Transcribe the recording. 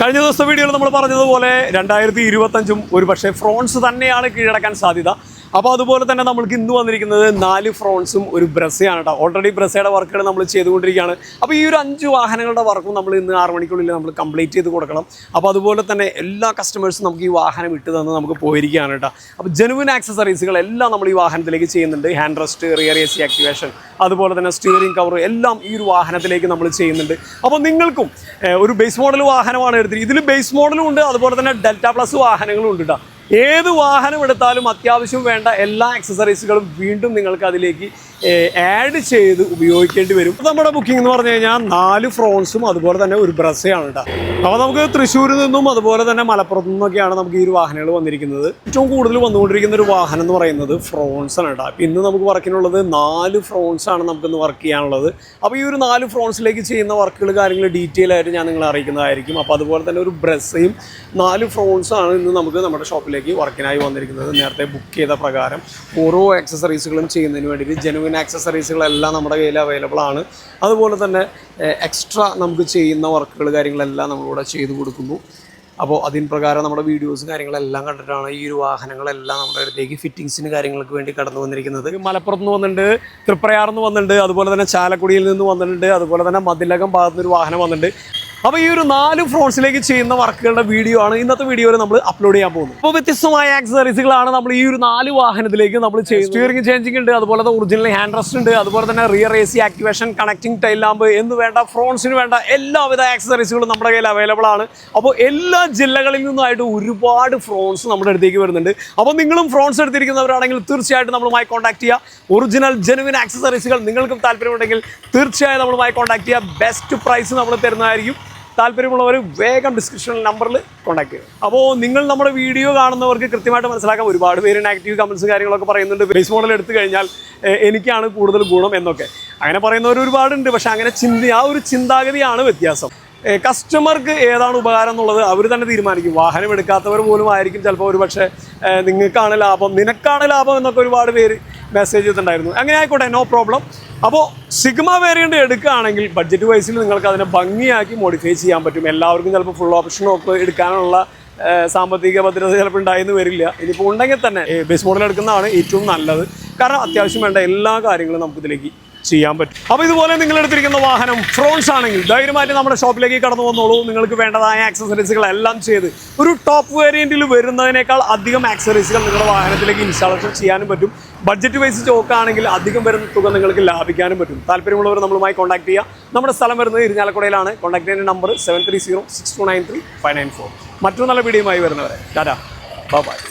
കഴിഞ്ഞ ദിവസത്തെ വീഡിയോയിൽ നമ്മൾ പറഞ്ഞതുപോലെ രണ്ടായിരത്തി ഇരുപത്തഞ്ചും ഒരു പക്ഷേ ഫ്രോൺസ് തന്നെയാണ് കീഴടക്കാൻ സാധ്യത. അപ്പോൾ അതുപോലെ തന്നെ നമ്മൾക്ക് ഇന്ന് വന്നിരിക്കുന്നത് നാല് ഫ്രോൺസും ഒരു ബ്രസ്സയാണ് കേട്ടോ ഓൾറെഡി ബ്രസ്സയുടെ വർക്കുകൾ നമ്മൾ ചെയ്തുകൊണ്ടിരിക്കുകയാണ്. അപ്പോൾ ഈ ഒരു അഞ്ച് വാഹനങ്ങളുടെ വർക്കും നമ്മൾ ഇന്ന് ആറ് മണിക്കുള്ളിൽ നമ്മൾ കംപ്ലീറ്റ് ചെയ്ത് കൊടുക്കണം. അപ്പോൾ അതുപോലെ തന്നെ എല്ലാ കസ്റ്റമേഴ്സും നമുക്ക് ഈ വാഹനം ഇട്ട് തന്ന് നമുക്ക് പോയിരിക്കുകയാണ് കേട്ടോ അപ്പോൾ ജെനുവിൻ ആക്സസറീസുകൾ എല്ലാം നമ്മൾ ഈ വാഹനത്തിലേക്ക് ചെയ്യുന്നുണ്ട്. Hand rest rear A C activation അതുപോലെ തന്നെ സ്റ്റിയറിംഗ് കവർ എല്ലാം ഈ ഒരു വാഹനത്തിലേക്ക് നമ്മൾ ചെയ്യുന്നുണ്ട്. അപ്പോൾ നിങ്ങൾക്കും ഒരു ബേസ് മോഡൽ വാഹനമാണ് എടുത്തിരിക്കുന്നത്. ഇതിൽ ബേസ് മോഡലും ഉണ്ട് അതുപോലെ തന്നെ ഡെൽറ്റ പ്ലസ് വാഹനങ്ങളും ഉണ്ട് കേട്ടോ ഏത് വാഹനം എടുത്താലും അത്യാവശ്യം വേണ്ട എല്ലാ ആക്സസറീസുകളും വീണ്ടും നിങ്ങൾക്ക് അതിലേക്ക് ആഡ് ചെയ്ത് ഉപയോഗിക്കേണ്ടി വരും. നമ്മുടെ ബുക്കിംഗ് എന്ന് പറഞ്ഞു കഴിഞ്ഞാൽ നാല് ഫ്രോൺസും അതുപോലെ തന്നെ ഒരു ബ്രസ്സയാണ് കേട്ടോ അപ്പോൾ നമുക്ക് തൃശ്ശൂരിൽ നിന്നും അതുപോലെ തന്നെ മലപ്പുറത്ത് നിന്നൊക്കെയാണ് നമുക്ക് ഈ ഒരു വാഹനങ്ങൾ വന്നിരിക്കുന്നത്. ഏറ്റവും കൂടുതൽ വന്നുകൊണ്ടിരിക്കുന്ന ഒരു വാഹനം എന്ന് പറയുന്നത് ഫ്രോൺസ് ആണ് കേട്ടോ ഇന്ന് നമുക്ക് വർക്കിനുള്ളത് നാല് ഫ്രോൺസ് ആണ് നമുക്കിന്ന് വർക്ക് ചെയ്യാനുള്ളത്. അപ്പോൾ ഈ ഒരു നാല് ഫ്രോൺസിലേക്ക് ചെയ്യുന്ന വർക്കുകൾ കാര്യങ്ങൾ ഡീറ്റെയിൽ ആയിട്ട് ഞാൻ നിങ്ങളെ അറിയിക്കുന്നതായിരിക്കും. അപ്പോൾ അതുപോലെ തന്നെ ഒരു ബ്രസ്സയും നാല് ഫ്രോൺസ് ആണ് ഇന്ന് നമുക്ക് നമ്മുടെ ഷോപ്പിലേക്ക് വർക്കിനായി വന്നിരിക്കുന്നത്. നേരത്തെ ബുക്ക് ചെയ്ത പ്രകാരം ഓരോ ആക്സസറീസുകളും ചെയ്യുന്നതിന് വേണ്ടിയിട്ട് ജെനുവിൻ ആക്സസറീസുകളെല്ലാം നമ്മുടെ കയ്യിൽ അവൈലബിൾ ആണ്. അതുപോലെ തന്നെ എക്സ്ട്രാ നമുക്ക് ചെയ്യുന്ന വർക്കുകൾ കാര്യങ്ങളെല്ലാം നമ്മളിവിടെ ചെയ്തു കൊടുക്കുന്നു. അപ്പോൾ അതിന് പ്രകാരം നമ്മുടെ വീഡിയോസ് കാര്യങ്ങളെല്ലാം കണ്ടിട്ടാണ് ഈ ഒരു വാഹനങ്ങളെല്ലാം നമ്മുടെ അടുത്തേക്ക് ഫിറ്റിങ്സിന് കാര്യങ്ങൾക്ക് വേണ്ടി കടന്നു വന്നിരിക്കുന്നത്. മലപ്പുറത്ത് നിന്ന് വന്നിട്ടുണ്ട് തൃപ്രയാറിൽ നിന്ന് വന്നിട്ടുണ്ട് അതുപോലെ തന്നെ ചാലക്കുടിയിൽ നിന്ന് വന്നിട്ടുണ്ട് അതുപോലെ തന്നെ മതിലകം ഭാഗത്തുനിന്ന് ഒരു വാഹനം വന്നിട്ടുണ്ട്. അപ്പോൾ ഈ ഒരു നാല് ഫ്രോൺസിലേക്ക് ചെയ്യുന്ന വർക്കുകളുടെ വീഡിയോ ആണ് ഇന്നത്തെ വീഡിയോ നമ്മൾ അപ്ലോഡ് ചെയ്യാൻ പോകുന്നത്. അപ്പോൾ വ്യത്യസ്തമായ ആക്സസറീസുകളാണ് നമ്മൾ ഈ ഒരു നാല് വാഹനത്തിലേക്ക് നമ്മൾ ചെയ്യുന്നത്. സ്റ്റിയറിംഗ് ചേഞ്ചിങ് ഉണ്ട് അതുപോലെ തന്നെ ഒറിജിനൽ ഹാൻഡ് റെസ്റ്റ് ഉണ്ട് അതുപോലെ തന്നെ rear A C activation connecting tail lamp എന്ന് വേണ്ട ഫ്രോൺസിന് വേണ്ട എല്ലാവിധ ആക്സസറീസുകളും നമ്മുടെ കയ്യിൽ അവൈലബിൾ ആണ്. അപ്പോൾ എല്ലാ ജില്ലകളിൽ നിന്നായിട്ട് ഒരുപാട് ഫ്രോൺസ് നമ്മുടെ അടുത്തേക്ക് വരുന്നുണ്ട്. അപ്പോൾ നിങ്ങളും ഫ്രോൺസ് എടുത്തിരിക്കുന്നവരാണെങ്കിൽ തീർച്ചയായിട്ടും നമ്മളുമായി കോൺടാക്ട് ചെയ്യുക ഒറിജിനൽ ജെനുവിൻ ആക്സസറീസുകൾ നിങ്ങൾക്കും താല്പര്യമുണ്ടെങ്കിൽ തീർച്ചയായും നമ്മളുമായി കോൺടാക്ട് ചെയ്യുക ബെസ്റ്റ് പ്രൈസ് നമ്മൾ തരുന്നതായിരിക്കും. താല്പര്യമുള്ളവർ വേഗം ഡിസ്ക്രിപ്ഷൻ നമ്പറിൽ കോൺടാക്ട് ചെയ്യുക. അപ്പോൾ നിങ്ങൾ നമ്മുടെ വീഡിയോ കാണുന്നവർക്ക് കൃത്യമായിട്ട് മനസ്സിലാക്കാം. ഒരുപാട് പേര് നെഗറ്റീവ് കമൻസ് കാര്യങ്ങളൊക്കെ പറയുന്നുണ്ട്. ബേസ് മോഡൽ എടുത്തു കഴിഞ്ഞാൽ എനിക്കാണ് കൂടുതൽ ഗുണം എന്നൊക്കെ. അങ്ങനെ പറയുന്നവർ ഒരുപാടുണ്ട്. പക്ഷേ അങ്ങനെ ചിന്തി ആ ഒരു ചിന്താഗതിയാണ് വ്യത്യാസം. കസ്റ്റമർക്ക് ഏതാണ് ഉപകാരം എന്നുള്ളത് അവർ തന്നെ തീരുമാനിക്കും. വാഹനം എടുക്കാത്തവർ പോലും ആയിരിക്കും ചിലപ്പോൾ ഒരു പക്ഷേ നിങ്ങൾക്കാണ് ലാഭം നിനക്കാണ് ലാഭം എന്നൊക്കെ ഒരുപാട് പേര് മെസ്സേജ് ചെയ്തിട്ടുണ്ടായിരുന്നു. അങ്ങനെ ആയിക്കോട്ടെ നോ പ്രോബ്ലം അപ്പോൾ സിഗ്മ വേരിയന്റ് എടുക്കുകയാണെങ്കിൽ ബഡ്ജറ്റ് വൈസിൽ നിങ്ങൾക്ക് അതിനെ ഭംഗിയാക്കി മോഡിഫൈ ചെയ്യാൻ പറ്റും. എല്ലാവർക്കും ചിലപ്പോൾ ഫുൾ ഓപ്ഷൻ ഒക്കെ എടുക്കാനുള്ള സാമ്പത്തിക ഭദ്രത ചിലപ്പോൾ ഉണ്ടായെന്ന് വരില്ല. ഇനിയിപ്പോൾ ഉണ്ടെങ്കിൽ തന്നെ ബേസ് മോഡൽ എടുക്കുന്നതാണ് ഏറ്റവും നല്ലത്. കാരണം അത്യാവശ്യം വേണ്ട എല്ലാ കാര്യങ്ങളും നമുക്കിതിലേക്ക് ചെയ്യാൻ പറ്റും. അപ്പോൾ ഇതുപോലെ നിങ്ങൾ എടുത്തിരിക്കുന്ന വാഹനം ഫ്രോൺസ് ആണെങ്കിൽ ധൈര്യമായിട്ട് നമ്മുടെ ഷോപ്പിലേക്ക് കടന്നു വന്നോളൂ. നിങ്ങൾക്ക് വേണ്ടതായ ആക്സസറീസുകൾ എല്ലാം ചെയ്ത് ഒരു ടോപ്പ് വേരിയന്റിൽ വരുന്നതിനേക്കാൾ അധികം ആക്സസറീസുകൾ നിങ്ങളുടെ വാഹനത്തിലേക്ക് ഇൻസ്റ്റാളേഷൻ ചെയ്യാനും പറ്റും. ബഡ്ജറ്റ് വൈസ് ചോക്കാണെങ്കിൽ അധികം വരുന്ന തുക നിങ്ങൾക്ക് ലാഭിക്കാനും പറ്റും. താല്പര്യമുള്ളവർ നമ്മളുമായി കോൺടാക്ട് ചെയ്യുക നമ്മുടെ സ്ഥലം വരുന്നത് ഇരിഞ്ഞാലക്കുടയിലാണ്. കോൺടാക്ട് ചെയ്യുന്ന number seven three zero six two nine three five nine four മറ്റൊരു നല്ല വീഡിയോയുമായി വരുന്നവരെ. ടാറ്റാ. ബൈ